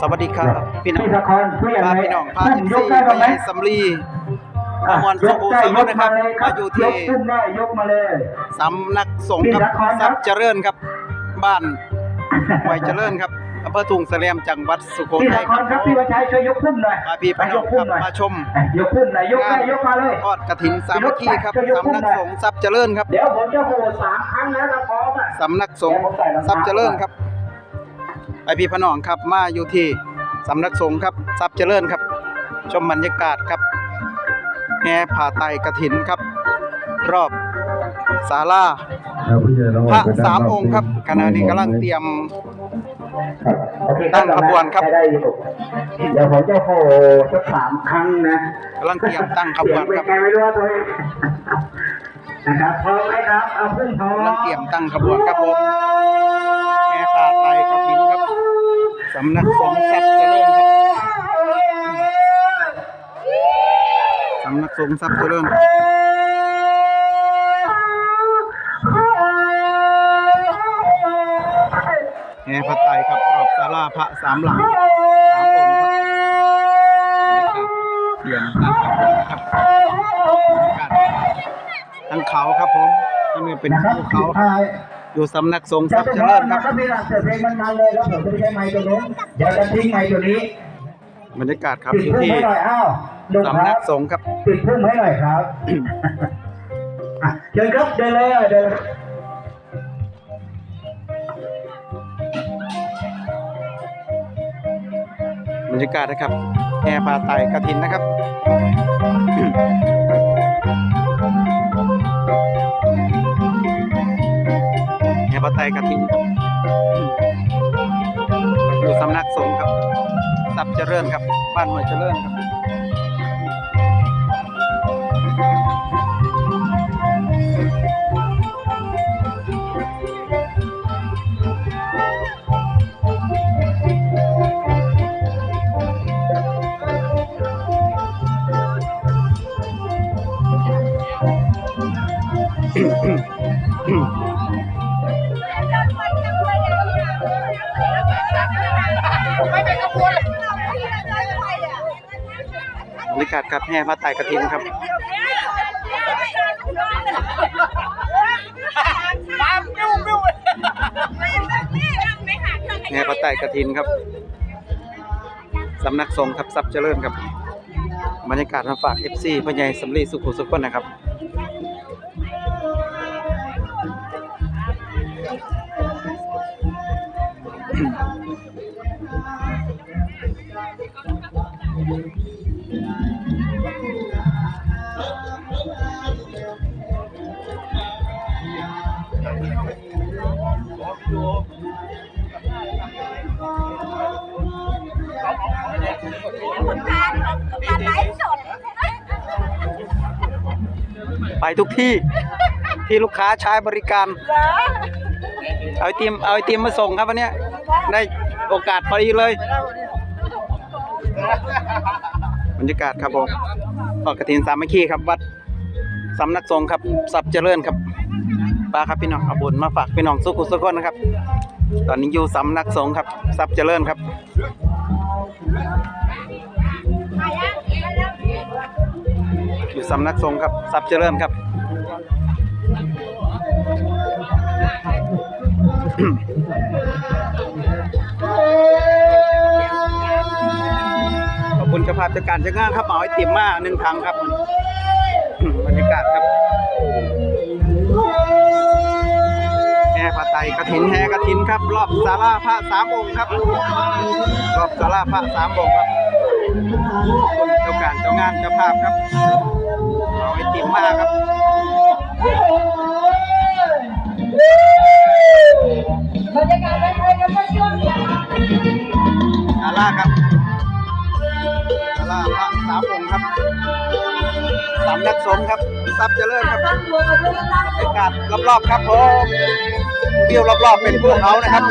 สวัสดีครับ พี่น้องพี่ละครผู้ใหญ่พาพี่น้องพาท่านทิพยกซี่ได้ไปไหมยังสำลีพมวลสุขุสมุทรนะครับมาอยู่ที่ยกขึ้นได้ยกมาเลยสำนักสงฆ์ครับทรัพย์เจริญครับ บ้านหวยเจริญครับอำเภอทุ่งเสลี่ยมจังหวัดสุโขพี่ทัละยคครรับครับพี่วัชชัยช่วยยกขึ้นหน่อยพาพี่พี่น้องครับมาชมยกขึ้นหน่อยยกได้ยกมาเลยทอดกระถินสามัคคีครับสำนักสงฆ์ทรัพย์เจริญครับเดี๋ยวผมจะโหวตสามครั้งแล้วนะพร้อมอะสำนักสงฆ์ทรัพย์เจริญครับ ไปพี่พน้องครับมาอยู่ที่สำนักสงฆ์ครับทรัพย์เจริญครับ ชมบรรยากาศครับแห่ผ่าไตรกระถินครับ รอบศาลาพระสามองค์ครับขณะนี้กำลังเตรียมครับโอเคตั้งขบวนครับได้อยู่เดี๋ยวผมจะโหวตสักสามครั้งนะกำลังเตรียมตั้งขบวนครับเสียงเป็นไงไม่รู้ว่าตัวเองนะครับพร้อมไหมครับเอาขึ้นพร้อมกำลังเตรียมตั้งขบวนครับผมแห่ผ่าไตรกระถินครับสำนักสงฆ์ทรัพย์เจริญครับสำนักสงฆ์ทรัพย์เจริญแห่พระไตรครับรอบศาลาพระสามหลังสามองค์ครับเตรียมตั้งขบวนครับตั้งเขาครับผมตั้งนี้เป็นนะครับภูเขา อยู่สำนักสงฆ์ทจะรัพย์ไปเจพร้ริอญคนะรับครับพี่หลังเสียเพลงมันมาเลยแล้วผมจะไม่ใช้ไมค์ตัวนู้นเดี๋ยวจะทิ้งไมค์ตัวนี้บรรยากาศครับปิดอยู่ที่สำนักสงฆ์ครับปิดพุ่มให้หน่อยครับเชิญครับเดินเลยเดินบรรยากาศนะครับแห่พาไตรกระถินนะครับ ไตรกระถินอยู่สำนักสงฆ์ครับทรัพย์เจริญครับ บ้านห้วยเจริญครับ บรรยากาศครับแห่พาไตรกระถินครับแห่พระไตรกฐินครับสำนักสงฆ์ครับทรัพย์เจริญครับบรรยากาศมาฝาก FC พ่อใหญ่สำลีสุขุสุขคนนะครับก ไปทุกที่ที่ลูกค้าใช้บริการ เอาไอติมเอาไอติมมาส่งครับวันนี้ได้โอกาสพอดีเลย บรรยากาศครับผมทอดกระถินสามัคคีครับ วัดสำนักสงฆ์ครับทรัพย์เจริญครับปลาครับพี่น้องเอาบุญมาฝากพี่น้องสุขุสุขคนนะครับ ตอนนี้อยู่สำนักสงฆ์ครับทรัพย์เจริญครับอยู่สำนักสงฆ์ครับทรัพย์เจริญครับ เจ้าภาพจะการเจ้างานครับเอาไอติมมาหนึ่งถังครับบรรยากาศครับแห่พระไตรกฐินแห่กฐินครับ รอบศาลาพระสามองค์ครับ รอบศาลาพระสามองค์ครับคุณเจ้าการเจ้างานเจ้าภาพครับเอาไอติมมาครับ สำนักสงฆ์ครับทรัพย์เจริญครับบรรยากาศรอบๆครับผมวิวรอบๆเป็นภูเขานะครับ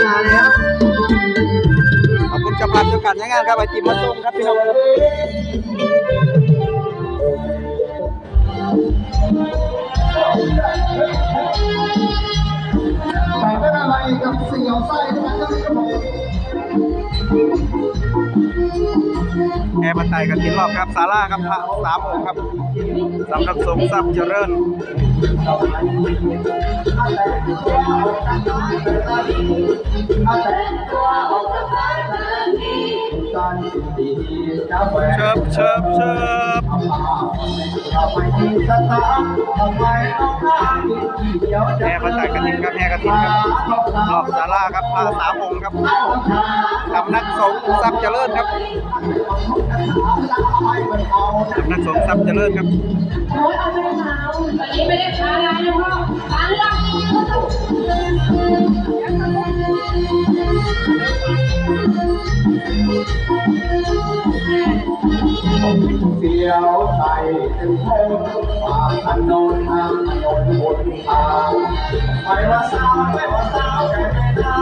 ขอบคุณจ้าภาพเจ้าการงานครับไอติมมาส่งครับพี่น้องแต่ไม่เป็นไรกับเสี่ยวไส้ทั้งนั้นก็ไม่ แอร์บันไดกันกินรอบครับศาลาครับพระสามองค์ครับสำหรับสงฆ์ทรัพย์เจริญเชิบเชิบเชิบแห่พระไตรกฐินครับแห่กฐินครับรอบศาลาครับพระสามองค์ครับสำนักสงฆ์ทรัพย์เจริญครับสำนักสงฆ์ทรัพย์เจริญครับโอ้ยเอาไปเท้าวันนี้ไม่ได้พาอะไรนะพ่อพานเรื่อ ผมเสียวใจถึงพงป่าถนนทางถนนบนทางไม่ว่าสาวไม่ว่าสาวแต่ไม่ได้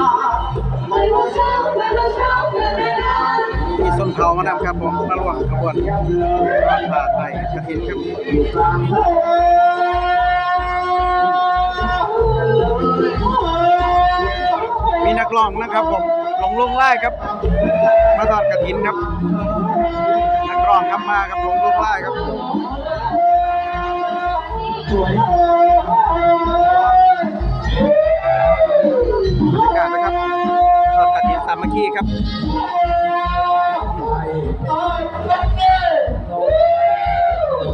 ไม่ว่าสาวไม่ว่าสาวแต่ไม่ได้มีส้นเทามานำครับผมมาร่วมขบวนวัดพระไตรกฐินครับอยู่กลางทะเลมีนักร้องนะครับผมหลงลงไล่ครับ มาทอดกระถินครับ รองครับมาครับลงลูกไล่ครับบรรยากาศนะครับทอดกระถินสามัคคีครับ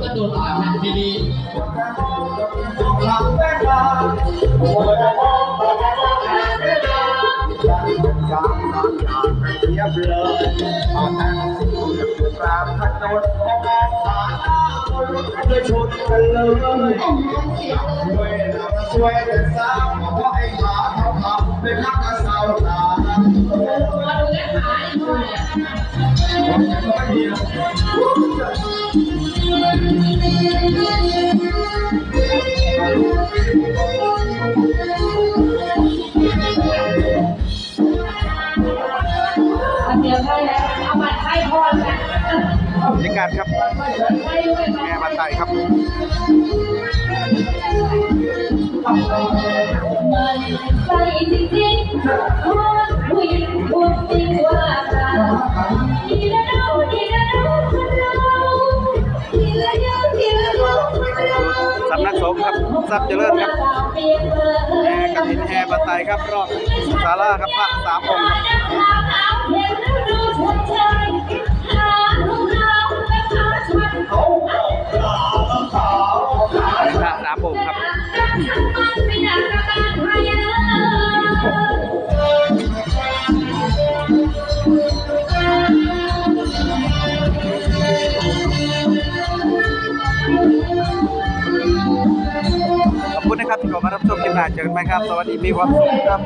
ก็โดนอ่านทีางถนนมองมองผ่าหน้าคนด้วยชนกันเลยช่วยนะช่วยกันสางเพราะไอ้หมาเขาทำเป็นนักกระเซาตามาดูแลขายพ่อเนี่ย บรรยากาศครับแม่มาไตครับมันใส่จริงๆเพราะผู้หญิงพูดจริงว่าดีละเนาดีละเนาคราดีละเนาดีละเนาคนเราสำนักสงฆ์ครับทรัพย์เจริญครับแห่กฐินแห่ปัตไตครับรอบศาลาครับพระสามองค์ครับ ครับที่เข้ามารับชมคลิปหน้าเจอกันไหมครับ สวัสดีมีความสุขครับ